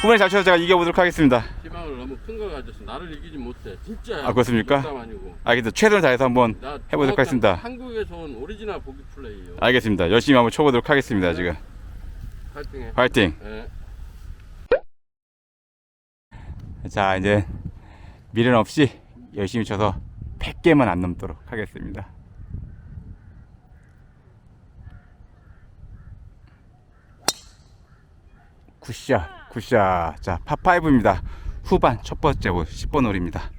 후반에 잘 쳐서 제가 이겨보도록 하겠습니다. 희망을 너무 큰 걸 가져서 나를 이기지 못해. 진짜. 아, 그렇습니까? 농담 아니고. 알겠습니다. 최선을 다해서 한번 나 해보도록 정확한 하겠습니다. 한국에서 온 오리지널 보기 플레이요. 알겠습니다. 열심히 한번 쳐보도록 하겠습니다. 지금 파이팅해. 화이팅. 예. 자 이제 미련 없이 열심히 쳐서 100개만 안 넘도록 하겠습니다. 굿샷, 굿샷. 자, 파5입니다. 후반 첫 번째 홀 10번 홀입니다.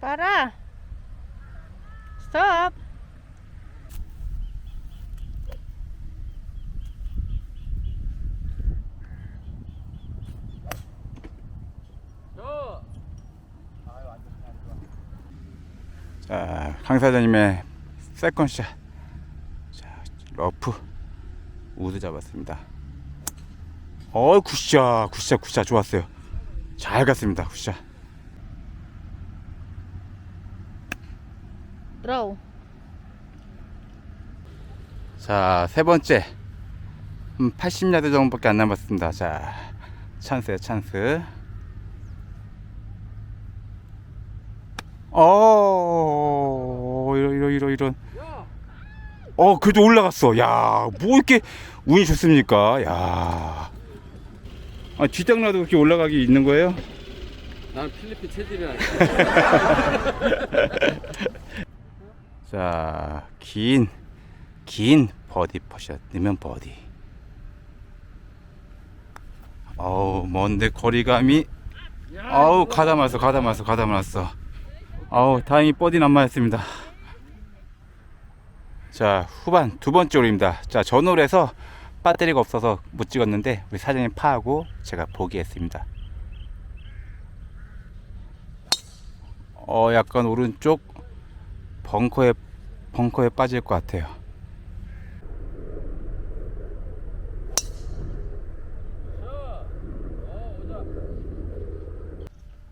Para. 저. 자, 강 사장님의 세컨샷. 자, 러프 우드 잡았습니다. 어, 굿샷, 굿샷, 굿샷 좋았어요. 잘 갔습니다. 굿샷. Draw. 자, 세 번째. 음, 80야드 정도밖에 안 남았습니다. 자, 찬스에 찬스. 어, 이런, 이런. 어, 그래도 올라갔어. 야, 뭐 이렇게 운이 좋습니까? 야. 아, 뒷땅나도 그렇게 올라가기 있는 거예요? 나는 필리핀 체질이라. 자, 긴, 긴 버디 퍼샷 넣으면 버디. 어우, 먼데 거리감이, 가다 말았어, 가다 말았어. 아우, 다행히 버디는 안 맞았습니다. 자, 후반 두 번째 홀입니다. 자, 전홀에서 배터리가 없어서 못 찍었는데, 우리 사장님 파하고 제가 포기했습니다. 어, 약간 오른쪽 벙커에 벙커에 빠질 것 같아요.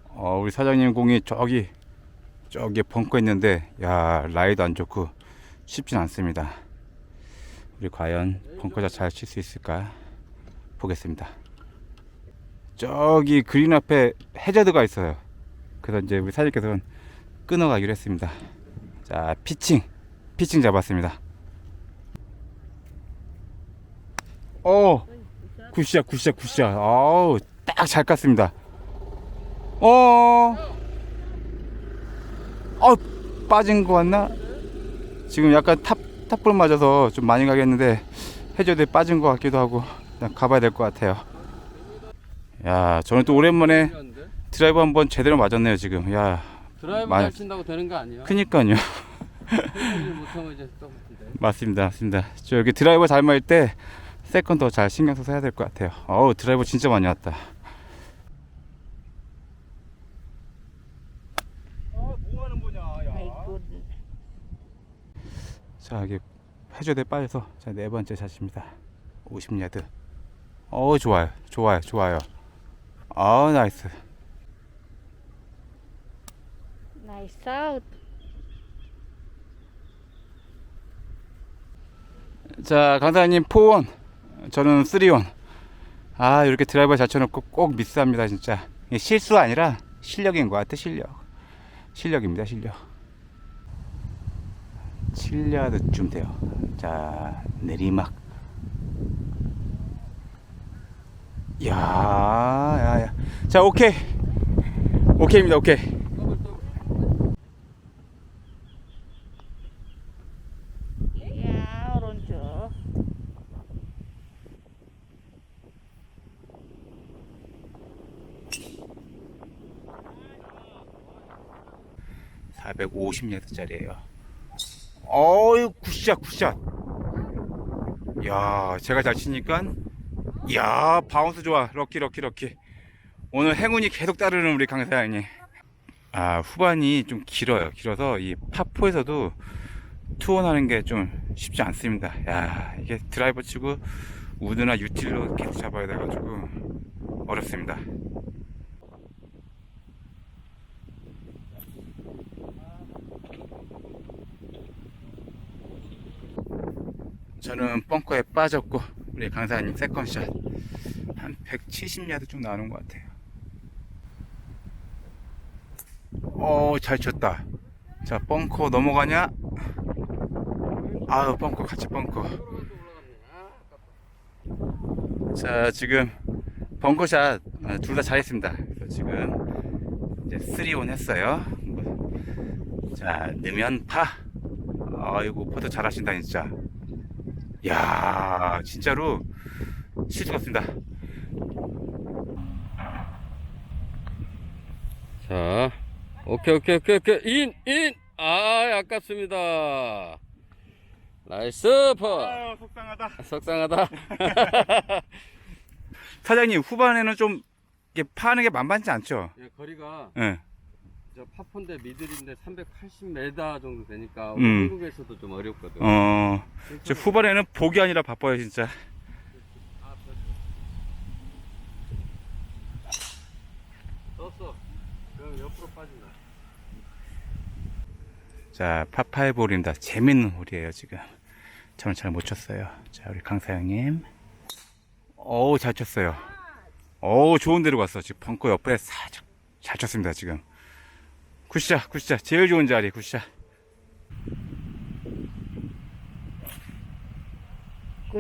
어, 우리 사장님 공이 저기 저기 벙커 있는데 야 라이도 안 좋고 쉽진 않습니다. 우리 과연 벙커 잘칠 수 있을까 보겠습니다. 저기 그린 앞에 해저드가 있어요. 그래서 이제 우리 사장님께서는 끊어가기로 했습니다. 자, 피칭. 피칭 잡았습니다. 어, 굿샷, 굿샷, 굿샷. 아우, 딱잘 깠습니다. 어, 어, 빠진 거 같나? 지금 약간 탑, 탑볼 맞아서 좀 많이 가겠는데, 해저드에 빠진 것 같기도 하고, 그냥 가봐야 될 것 같아요. 야, 저는 또 오랜만에 드라이버 한번 제대로 맞았네요, 지금. 야, 드라이브 많이- 잘 친다고 되는 거 아니야? 그니까요. 맞습니다, 맞습니다. 저 여기 드라이버 잘 맞을 때 세컨 더 잘 신경 써서 해야 될 것 같아요. 어우 드라이버 진짜 많이 왔다. My goodness. 자 여기 해저대 빠져서 자 네 번째 샷입니다. 50야드. 어우 좋아요, 좋아요, 좋아요. 아 나이스. Nice out. 자 강사님 포원, 저는 쓰리원. 아 이렇게 드라이버 잘 쳐놓고 꼭 미스합니다 진짜. 이게 실수 아니라 실력인 것 같아 실력. 실력입니다 실력. 7야드쯤 돼요. 자 내리막. 야, 야, 야. 자 오케이, 오케이입니다 오케이. 더블 더블. Yeah, 오른쪽. 사 450야드짜리예요. 어이 굿샷 굿샷. 야 제가 잘 치니까 야 바운스 좋아 럭키 럭키 럭키. 오늘 행운이 계속 따르는 우리 강사장님. 아 후반이 좀 길어요. 길어서 이 파포에서도 투혼 하는 게 좀 쉽지 않습니다. 야 이게 드라이버 치고 우드나 유틸로 계속 잡아야 돼가지고 어렵습니다. 저는 벙커에 빠졌고 우리 강사님 세컨샷 한 170야드 좀 나오는 것 같아요. 어, 잘 쳤다. 자, 벙커 넘어가냐? 아유, 벙커 같이 벙커. 자, 지금 벙커샷 둘다 잘했습니다. 그래서 지금 이제 3온 했어요. 자, 넣으면 파. 아이고, 퍼터 잘하신다, 진짜. 야 진짜로 실수 같습니다. 자, 오케이, 오케이, 오케이, 오케이. 인, 인! 아, 아깝습니다. 나이스 퍼! 속상하다. 속상하다. 사장님, 후반에는 좀 이게 파는 게 만만치 않죠? 예, 거리가 예. 저 파폰데 미들인데 380m 정도 되니까 음. 한국에서도 좀 어렵거든. 어, 저 후반에는 복이 아니라 바빠요, 진짜. 떴어. 그럼 옆으로 빠진다. 자, 파파이볼입니다. 재밌는 홀이에요, 지금. 저는 잘 못 쳤어요. 자, 우리 강사장님. 어우, 잘 쳤어요. 어우, 좋은 데로 갔어. 지금 벙커 옆에 살짝 잘 쳤습니다, 지금. 굿샷, 굿샷. 제일 좋은 자리, 굿샷.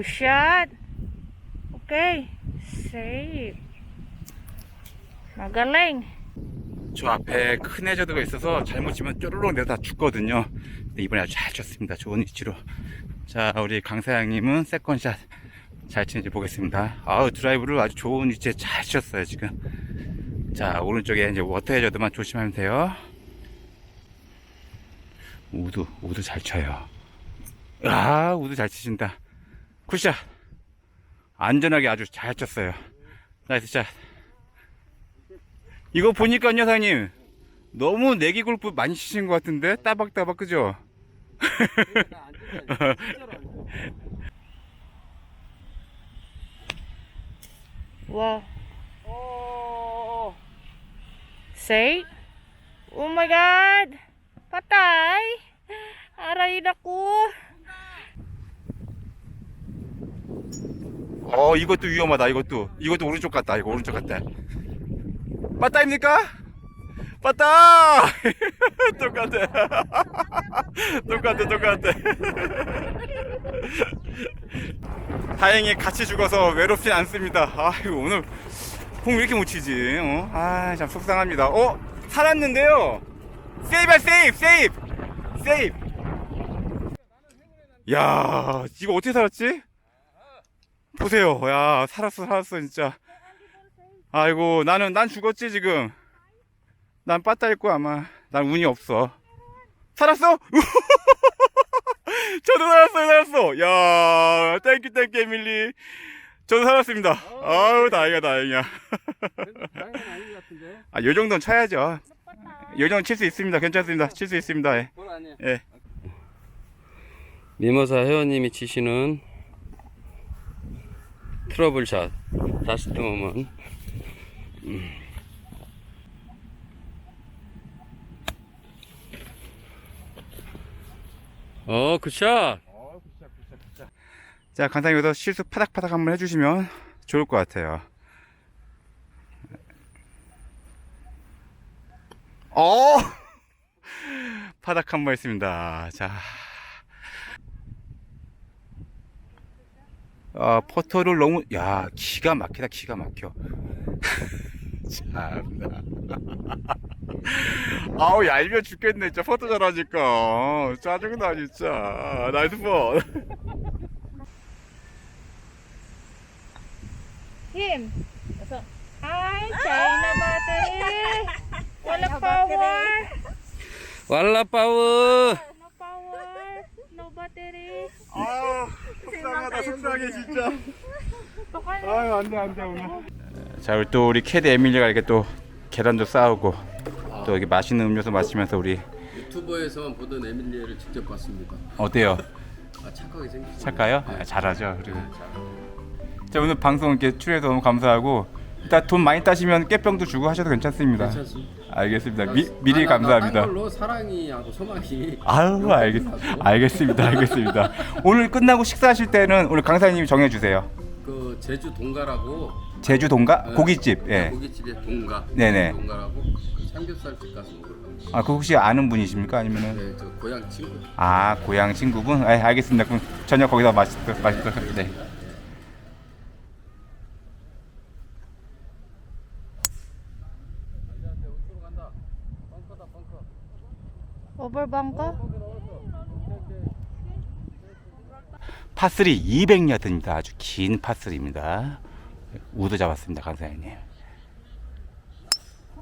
Shot. Okay. Save. Magaling. 저 앞에 큰 해저드가 있어서 잘못 치면 쪼르륵 내다 죽거든요. 근데 이번에 아주 잘 쳤습니다. 좋은 위치로. 자, 우리 강사장님은 세컨샷 잘 치는지 보겠습니다. 아우, 드라이브를 아주 좋은 위치에 잘 쳤어요, 지금. 자, 오른쪽에 이제 워터 해저드만 조심하면 돼요. 우드, 우드 잘 쳐요. 아, 우드 잘 치신다. 굿샷. 안전하게 아주 잘 쳤어요. 나이스 샷. 이거 보니까 여사님 너무 내기 골프 많이 치신 것 같은데 따박따박 그죠? 앉아. Wow. 어, Save. Oh my God. Patay. Aray naku. 어 이것도 위험하다 이것도 이것도 오른쪽 같다 이거 오른쪽 같다 빠따입니까? 빠따 똑같아 똑같아 똑같아 다행히 같이 죽어서 외롭진 않습니다 아이고 오늘 공 왜 이렇게 못 치지 어? 아참 속상합니다 어? 살았는데요 세이브 세이브 세이브 세이브 야 이거 어떻게 살았지? 보세요. 야, 살았어, 살았어, 진짜. 아이고, 나는, 난 죽었지, 지금. 난 빠따 있고, 아마. 난 운이 없어. 살았어? 저도 살았어요, 살았어. 야, 땡큐, 땡큐, 에밀리. 저도 살았습니다. 아우, 다행이야, 다행이야. 것 같은데. 아, 요 정도는 쳐야죠. 요 정도는 칠수 있습니다. 괜찮습니다. 칠 수 있습니다. 예. 볼. 예. 미모사 회원님이 치시는 트러블샷 다시 뜨면 어 굿샷 자, 간단히 여기서 실수 파닥파닥 한번 해주시면 좋을 것 같아요. 어! 파닥 한 번 했습니다. 자. 아, 포터를 너무, 야, 기가 막히다, 기가 막혀. 참나. 아우, 얄미워 죽겠네, 진짜. 포터 잘하니까. 짜증나, 진짜. 나이스 볼. Him. Ay, China battery. Wala power. 왈라파워 No power. No battery. 아 속상하다 속상해 진짜. 아유 안 돼 안 돼 오늘. 자 우리 또 우리 캐디 에밀리가 이렇게 또 계란도 싸우고 또 여기 맛있는 음료수 마시면서 우리 유튜버에서만 보던 에밀리에를 직접 봤습니다. 어때요? 아 착하게 생겼어요. 착가요? 아, 잘하죠 그리고. 자 오늘 방송 이렇게 출연해서 너무 감사하고 일단 돈 많이 따시면 깨병도 주고 하셔도 괜찮습니다. 괜찮습니다 알겠습니다. 미, 미리 아, 나- 나 감사합니다. 딴 걸로 사랑이하고 소망이. 아유 알겠, 알겠습니다 알겠습니다 오늘 끝나고 식사하실 때는 오늘 강사님이 정해주세요 그 제주 동가라고 제주 동가 네. 고깃집 예. 고깃집에 동가. 네네. 동가라고 삼겹살집 가서 먹으러. 아, 그 혹시 아는 분이십니까 아니면은 네, 저 고향 친구. 아 고향 친구분? 예, 알겠습니다 그럼 저녁 거기서 맛있도록 맛있도록 네. Bangka? 파3 200야드입니다. 아주 긴 파3입니다. 우드 잡았습니다 강사님.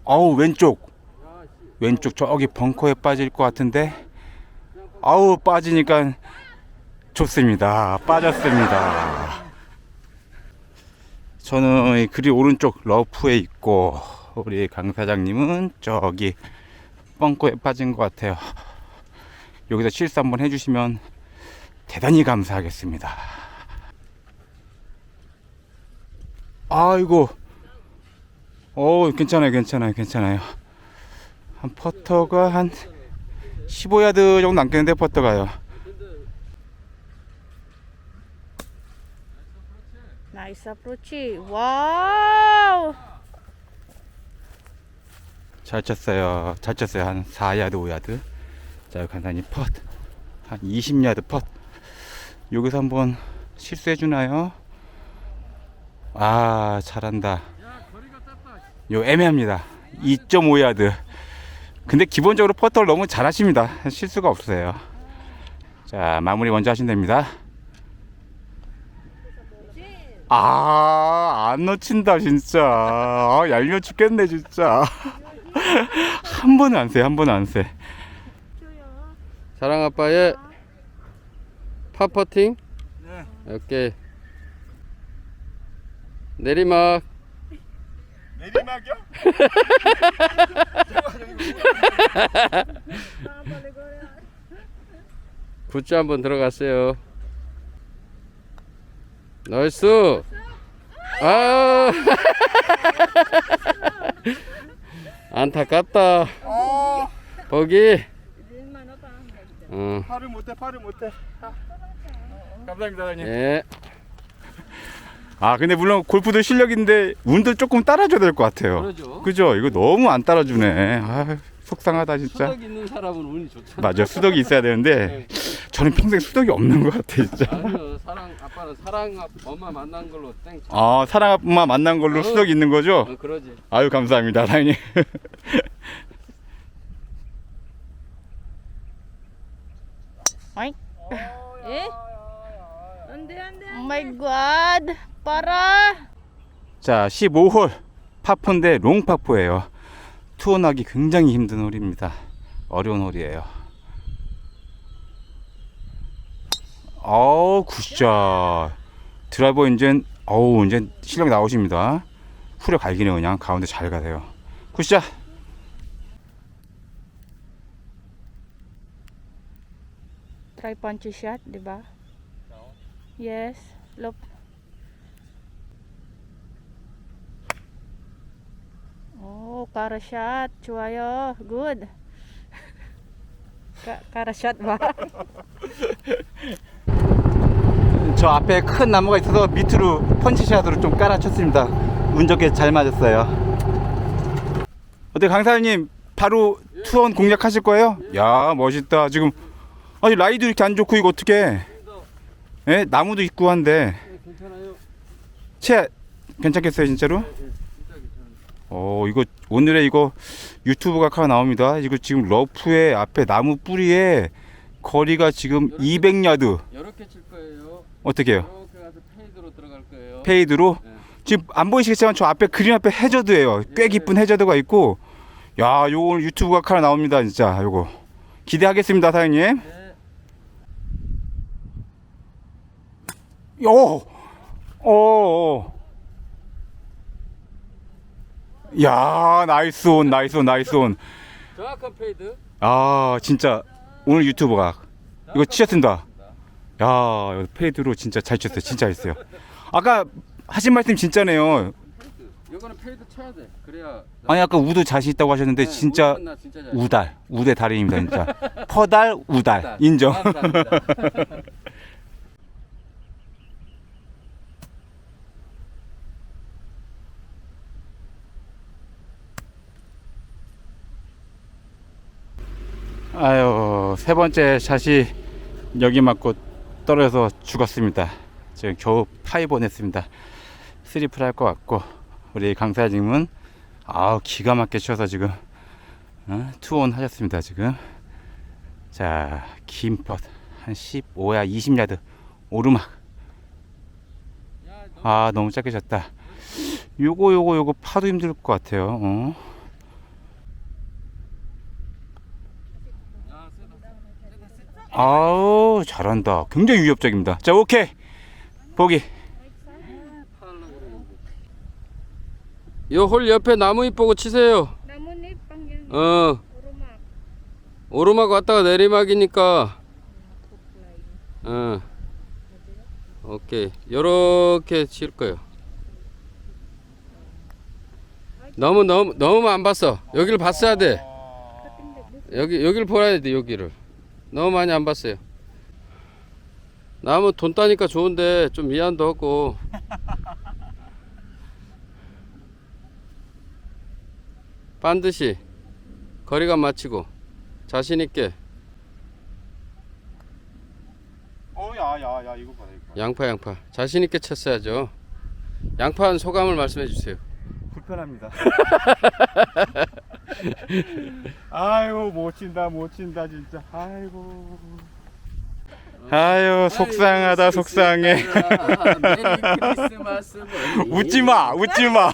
어우 왼쪽. 왼쪽 저기 벙커에 빠질 것 같은데. 아우 빠지니까 좋습니다. 빠졌습니다. 저는 이 그리 오른쪽 러프에 있고 우리 강 사장님은 저기 벙커에 빠진 것 같아요. 여기서 실수 한번 해주시면 대단히 감사하겠습니다. 아이고. 어 괜찮아요 괜찮아요 괜찮아요. 한 퍼터가 한 15야드 정도 남겠는데 퍼터가요? Nice approach. Wow! 잘 쳤어요. 잘 쳤어요. 한 4야드 5야드. 자 간단히 펫 한 20야드 펫 여기서 한번 실수해 주나요? 아 잘한다. 요 애매합니다. 2.5야드. 근데 기본적으로 퍼터를 너무 잘하십니다. 실수가 없어요. 자 마무리 먼저 하시면 됩니다. 아, 안 놓친다, 진짜. 아, 얄미워 죽겠네, 진짜. 한 번은 안 세, 한 번은 안 세. 사랑 아빠의 파퍼팅. 네. 오케이. 내리막. 내리막이요? 굿즈 한번 들어갔어요. 나이스. 아. 안타깝다. 거기. 어. 팔을 못해, 팔을 못해. 감사합니다, 사장님. 예. 아, 근데 물론 골프도 실력인데 운도 조금 따라줘야 될 것 같아요. 그러죠. 그죠? 이거 너무 안 따라주네. 아, 속상하다, 진짜. 수덕 있는 사람은 운이 좋잖아. 맞아, 수덕이 있어야 되는데 저는 평생 수덕이 없는 것 같아, 진짜. 아니요, 사랑 아빠는 사랑 아- 엄마 만난 걸로 땡. 아, 사랑 엄마 만난 걸로 수덕이 있는 거죠? 어, 그러지. 아유, 감사합니다, 사장님. Ay. Eh? Ande, ande. Oh my God! Para! 자, 15홀 파포인데 롱파포예요. 투혼하기 굉장히 힘든 홀입니다. 어려운 홀이에요. 어우, 굿샷. 드라이버 이제 어우, 이제 실력 나오십니다. 후려 갈기네 그냥 가운데 잘 가세요. 굿샷. Try punchy shot, di ba? Yes. Look. Oh, kara shot. 좋아요. Good. Ka kara shot ba? 저 앞에 큰 나무가 있어서 밑으로 펀치샷으로 좀 깔아쳤습니다. 운 좋게 잘 맞았어요. 어때 강사님 바로 투원 공략하실 거예요? 야 멋있다. 지금 아니 라이도 이렇게 안 좋고 이거 어떻게? 예 나무도 있고 한데. 채 괜찮겠어요 진짜로? 어 이거 오늘의 이거 유튜브 각하가 나옵니다. 이거 지금 러프의 앞에 나무 뿌리에 거리가 지금 200야드 이렇게 칠 거예요. 어떻게 해요? 이렇게 가서 페이드로 들어갈 거예요. 페이드로 네. 지금 안 보이시겠지만 저 앞에 그림 앞에 해저드예요. 꽤 깊은 해저드가 있고 야, 요거 오늘 유튜브 각하나 나옵니다, 진짜. 요거. 기대하겠습니다, 사장님. 네. 요. 어. 어. 야, 나이스 온, 나이스 온, 나이스 온. 정확한 페이드. 아, 진짜 오늘 유튜브 각. 이거 치셨습니다. 야, 페이드로 진짜 잘 쳤어요. 진짜 했어요. 아까 하신 말씀 진짜네요. 이거는 페이드 쳐야 돼. 그래야. 아니 아까 우도 자신 있다고 하셨는데 네, 진짜 나 진짜 잘. 우달 우대 달인입니다 진짜 퍼달 우달. 인정 감사합니다. 아유 세 번째 샷이 여기 맞고 떨어져서 죽었습니다. 지금 겨우 파이번 했습니다. 스리플 할 것 같고 우리 강사님은 아우 기가 막히게 쳐서 지금 어? 투온 하셨습니다 지금. 자긴 펫한 15야 20야드 오르막. 아 너무 짧게 쳤다. 요거 요거 요거 파도 힘들 것 같아요. 어? 야, 세다. 아우 잘한다 굉장히 위협적입니다 자 오케이 보기 요 홀 옆에 나무 잎 보고 치세요. Pang yun. 어, Urumak. 오르막 왔다가 내리막이니까. 어. 오케이. 요렇게 칠 거예요. 너무 너무 너무 안 봤어. 여기를 봤어야 돼. 여기 여기를 보아야 돼 여기를. 너무 많이 안 봤어요. 나무 돈 따니까 좋은데 좀 미안도 하고. 반드시 거리감 맞추고 자신 있게 어야야야 이거 봐 이거 양파 양파 자신 있게 쳤어야죠. 양파한 소감을 말씀해 주세요. 불편합니다 아이고 못 친다 못 친다 진짜. 아이고. 아유 속상하다 속상해. 크리스마스 머니. 웃지 마 웃지 마.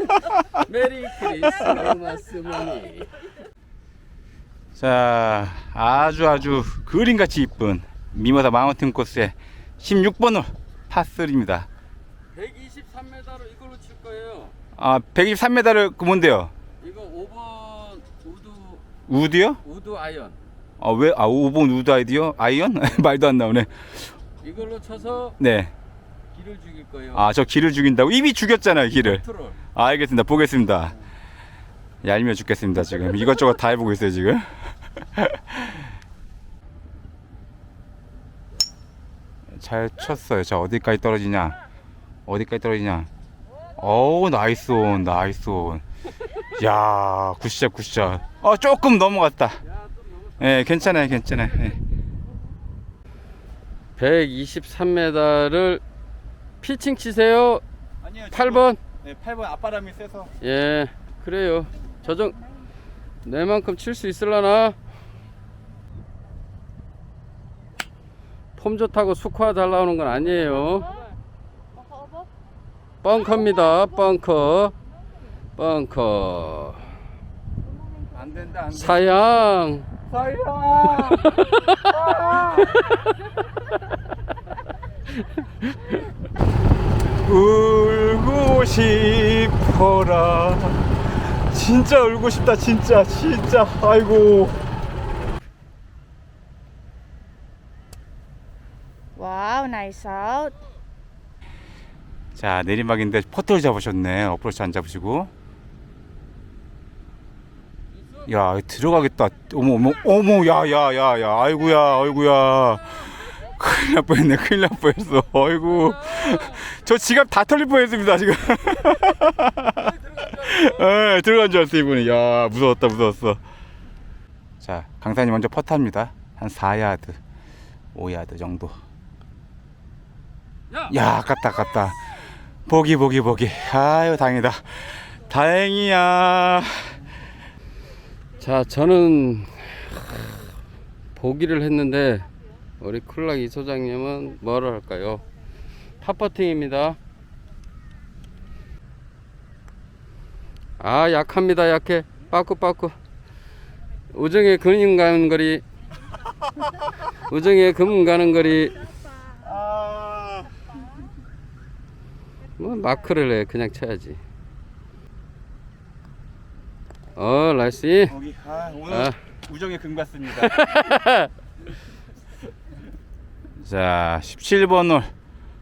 메리 크리스마스 머니. 자 아주 아주 그림같이 이쁜 미모사 마운틴 코스의 16번 홀 파3입니다. 123m로 이걸로 칠 거예요. 아 123m를 그 뭔데요 이거 5번 우드 우드요? 우드 아이언. 아 왜? 아 5번 우드 아이디어? 아이언? 말도 안 나오네 이걸로 쳐서 네 길을 죽일 거예요. 아 저 길을 죽인다고? 이미 죽였잖아요 길을 컨트롤. 아, 알겠습니다 보겠습니다 얄미워 죽겠습니다 지금 이것저것 다 해보고 있어요 지금 잘 쳤어요 자 어디까지 떨어지냐 어디까지 떨어지냐 어우 나이스 온 나이스 온 야 굿샷 굿샷 어 조금 넘어갔다 예 괜찮아요 괜찮아요 예. 123m를 피칭 치세요. 아니요 8번. 네, 8번 앞바람이 세서 예, 그래요. 저정 내만큼 칠 수 있을라나? 폼 좋다고 스코어 잘 나오는 건 아니에요. 벙커입니다. 벙커. 벙커. 안 된다 안 된다. 사양. 울고 싶어라. 진짜 울고 싶다 진짜 진짜. 아이고. Wow, nice out. 자 내리막인데 퍼트를 잡으셨네. 어프로치 안 잡으시고 야 들어가겠다. 어머 어머 어머 야야야야. 아이고야 아이고야. 큰일 날 뻔했네 큰일 날 뻔했어. 아이고. 저 지갑 다 털릴 뻔했습니다 지금. 에 들어간 줄 알았어 이분이. 야 무서웠다 무서웠어. 자 강사님 먼저 퍼트합니다. 한 4야드 5야드 정도. 야! 야 아깝다 아깝다. 보기 보기 보기. 아유 다행이다. 다행이야 자, 저는 보기를 했는데 우리 쿨락 이 소장님은 뭐를 할까요? 팝퍼팅입니다. 아, 약합니다. 약해. 빠꾸 빠꾸. 우정의 근임 가는 거리. 우정의 금 가는 거리. 아뭐 마크를 해. 그냥 쳐야지. 어, 나이스. 거기 아 오늘 아. 우정의 금 같습니다. 자 17번 홀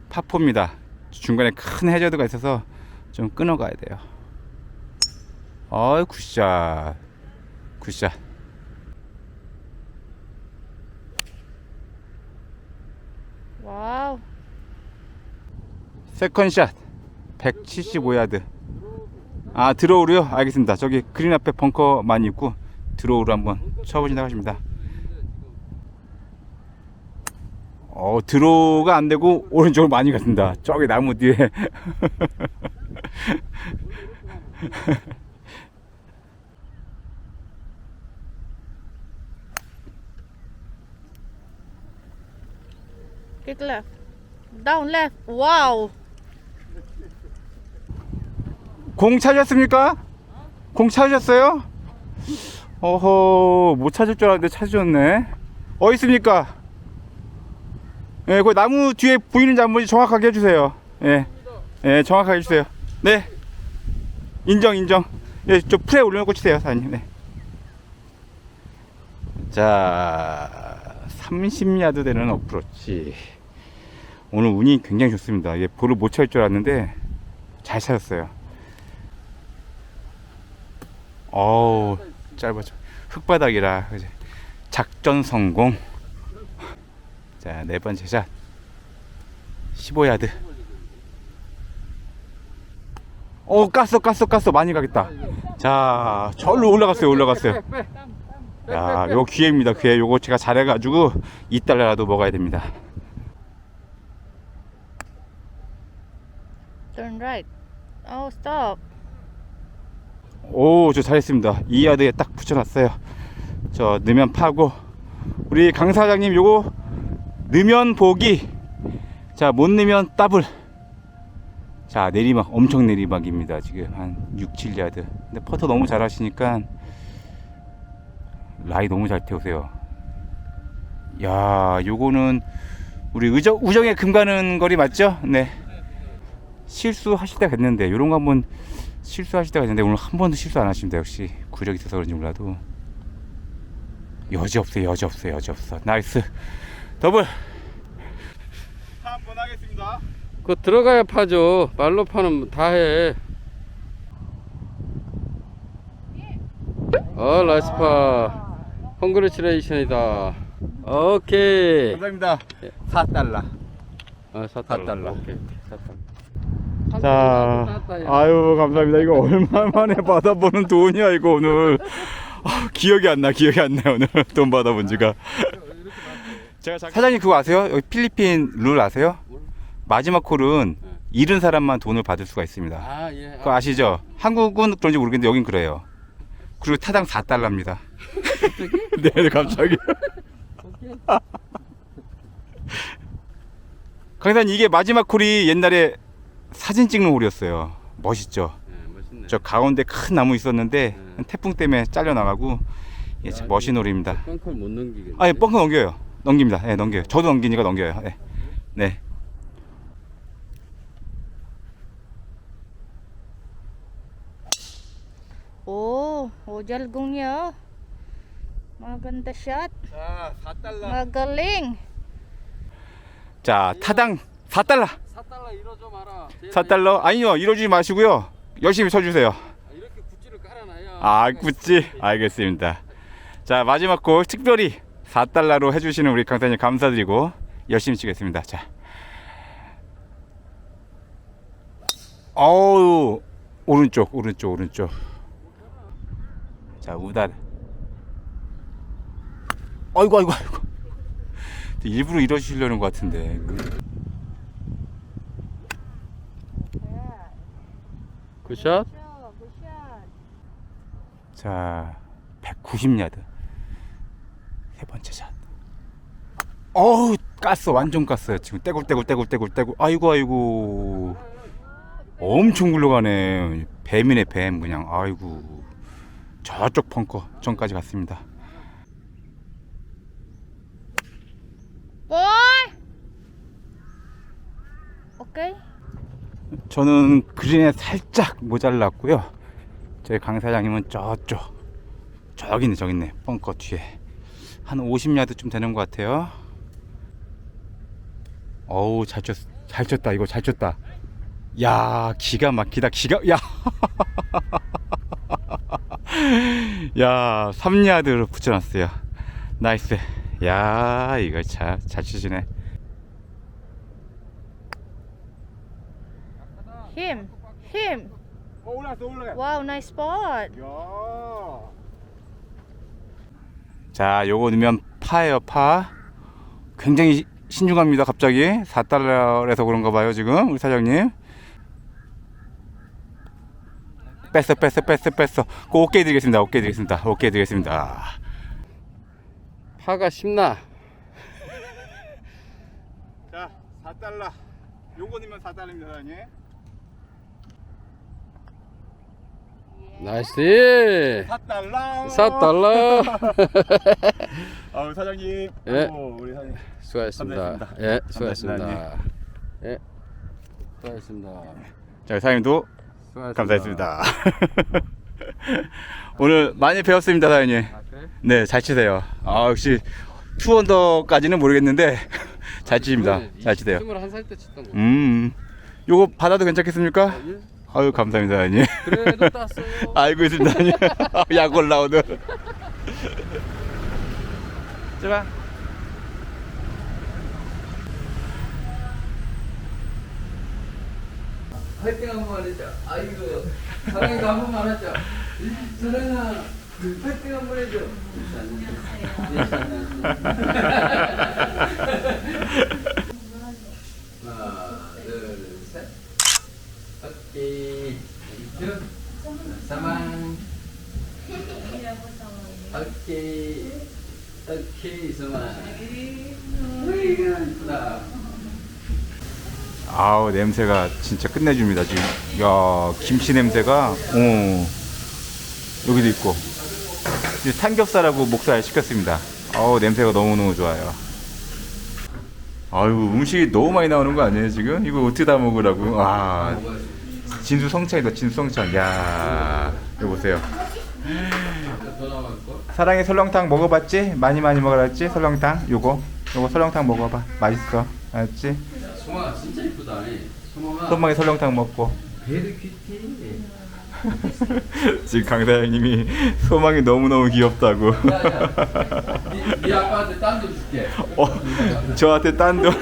파포입니다. 중간에 큰 해저드가 있어서 좀 끊어가야 돼요. 어이 굿샷. 굿샷. 와우. 세컨샷. 175야드 아 드로우로요? 알겠습니다 저기 그린 앞에 벙커 많이 있고 드로우로 한번 쳐보신다고 하십니다 어 드로우가 안 되고 오른쪽으로 많이 갔습니다 저기 나무 뒤에 Kick left. Down left. 와우. 공 찾으셨습니까? 공 찾으셨어요? 어허 못 찾을 줄 알았는데 찾으셨네. 어디 있습니까? 예, 그 나무 뒤에 보이는지 안 보이는지 정확하게 해주세요. 예, 예 정확하게 해주세요. 네. 인정 인정. 예, 저 풀에 올려놓고 치세요 사장님. 네. 자 30야드 되는 어프로치. 오늘 운이 굉장히 좋습니다. 이게 볼을 못찰줄 알았는데 잘 찾았어요 어우 짧아져 흙바닥이라 그지 작전 성공. 자 네 번째 샷. 15야드. 어 깠어 깠어 깠어. 많이 가겠다. 자 절로 올라갔어요 올라갔어요. 야 요거 기회입니다 기회. 요거 제가 잘해가지고 2달러라도 먹어야 됩니다. Turn right. Oh, stop. 오, 저 잘했습니다. 이 야드에 딱 붙여놨어요. 저 넣으면 파고 우리 강 사장님 요거 넣으면 보기. 자, 못 넣으면 더블. 자, 내리막 엄청 내리막입니다. 지금 한 6, 7야드. 근데 퍼터 너무 잘 하시니까 라이 너무 잘 태우세요. 야, 요거는 우리 의정, 우정의 금 가는 거리 맞죠? 네. 실수하실 때가 있는데 요런 거 한번 실수하실 때가 있는데 오늘 한 번도 실수 안 하십니다. 역시 구력이 있어서 그런지 몰라도 여지 없어요. 여지 없어요. 여지 없어. 나이스. 더블. 한 번 하겠습니다. 그거 들어가야 파죠. 말로 파는 다 해. 어, 나이스 파. 콩그레츄레이션이다. 오케이. 감사합니다. 4달러. 아, 4달러. 사달러. 오케이. 4달러. 자, 아유 감사합니다. 이거 얼마 만에 받아보는 돈이야 이거 오늘. 아, 기억이 안 나, 기억이 안 나 오늘 돈 받아본 지가. 제가 자- 사장님 그거 아세요? 여기 필리핀 룰 아세요? 마지막 콜은 잃은 사람만 돈을 받을 수가 있습니다. 아, 예. 그거 아시죠? 한국은 그런지 모르겠는데 여긴 그래요. 그리고 타당 4달러입니다. 네, 네, 갑자기. 강사님 이게 마지막 콜이 옛날에 사진 찍는 홀이었어요. 멋있죠? 네. 저 가운데 큰 나무 있었는데 네. 태풍 때문에 잘려 나가고 예, 참 멋진 홀입니다. 벙커를 못 넘기겠네. 아, 예, 뻥커 넘겨요. 넘깁니다. 예, 넘겨요. 저도 넘기니까 넘겨요. 네. 네. Oh jalgungnya. Maganda shot. 자, 4달러. Magaling. 자, 타당 4달러. 4달러 이뤄줘 마라. 4달러? 아니요, 이러지 마시고요. 열심히 쳐주세요. 아, 이렇게 굿즈를 깔아놔야. 아, 굿지. 알겠습니다. 자, 마지막 곡 특별히 4달러로 해주시는 우리 강사님 감사드리고 열심히 치겠습니다. 자. 어우, 오른쪽, 오른쪽, 오른쪽. 자, 우달. 아이고, 아이고, 아이고. 일부러 이러시려는 것 같은데. 굿샷? Shot. 자, 190야드. 세 번째 샷. 어우, 깠어. 완전 깠어요. 지금 떼굴 떼굴 떼굴 떼굴 떼굴. 아이고 아이고. 엄청 굴러가네. 뱀이네, 뱀 그냥. 아이고. 저쪽 벙커 전까지 갔습니다. Boy! Okay. 저는 그린에 살짝 모자랐고요. 저희 강 사장님은 저쪽. 저기 있네, 저기 있네. 벙커 뒤에. 한 50야드쯤 되는 것 같아요. 어우, 잘 쳤, 잘 쳤다. 이거 잘 쳤다. 야, 기가 막히다. 기가, 야. 야, 3야드로 붙여놨어요. 나이스. 야, 이거 잘, 잘 치시네. Him. Him. 어, 올라갔어, 올라가. Wow, nice spot. 자, 요거 넣으면 파예요, 파. 굉장히 신중합니다, 갑자기. 4달러에서 그런가 봐요, 지금, 우리 사장님. 뺐어, 뺐어, 뺐어, 뺐어. 그 오케이 드리겠습니다, 오케이 드리겠습니다, 오케이 드리겠습니다. 파가 쉽나? 자, 4달러. 요거 넣으면 4달러입니다, 사장님. 나이스. 4달러. 4달러. 아, 사장님. 예. 오, 우리 사장님. 수고하셨습니다. 감사했습니다. 예, 수고하셨습니다. 예, 수고하셨습니다. 자, 사장님도 수고하셨습니다. 감사했습니다. 오늘 많이 배웠습니다, 사장님. 아, 그래? 네, 잘 치세요. 아, 역시 투언더까지는 모르겠는데 잘 치십니다. 잘 치세요. 21살 때 쳤던 거. 음, 요거 받아도 괜찮겠습니까? 예? 아유, 감사합니다, 사장님. 그래도 땄어요. 알고 있습니다, 사장님. 약 올라오는. 제발. 화이팅 한번 해줘. 아이고, 사랑이가 한 번만 하자. 사랑아, 화이팅 한 번 해줘. 하나, 둘, 셋. 오케 이. 이쁘다. 아우, 냄새가 진짜 끝내줍니다, 지금. 야, 김치 냄새가, 어, 여기도 있고. 삼겹살하고 목살 시켰습니다. 아우, 냄새가 너무너무 좋아요. 아유, 음식이 너무 많이 나오는 거 아니에요, 지금? 이거 어떻게 다 먹으라고? 아, 진수성찬이다, 진수성찬. 야, 이거 보세요. 사랑의 설렁탕 먹어봤지? 많이 많이 먹어봤지? 설렁탕? 요거? 요거 설렁탕 먹어봐. 맛있어. 알았지? 소망아 진짜 이쁘다. 소망아. 설렁탕 먹고. 베리 큐티. 지금 강 사장님이 소망이 너무너무 귀엽다고. 네, 네 아빠한테 딴 돈 줄게. 어, 저한테 딴 돈.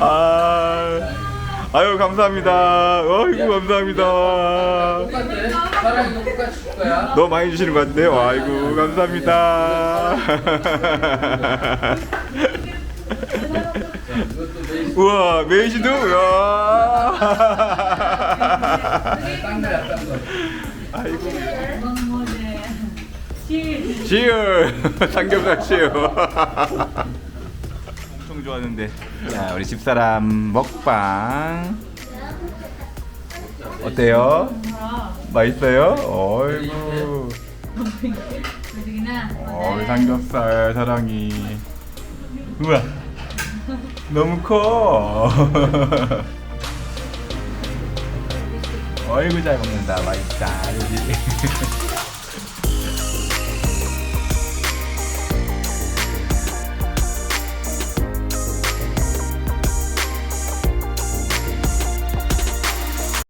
아, 아유 감사합니다. 어이구 감사합니다. 똑같아. 사랑이도 똑같이 줄 거야. 너무 많이 주시는 것 같네요. 아이고 감사합니다. 이것도. 우와 메이지도 우와. 딴 거야 딴 거. 아이고. 지유 삼겹살 지유. 좋아하는데. 자 우리 집사람 먹방. 어때요? 맛있어요? 어이구. 어, 우리 삼겹살 사랑이. 우와. 너무 커. 어이구 잘 먹는다. 맛있다.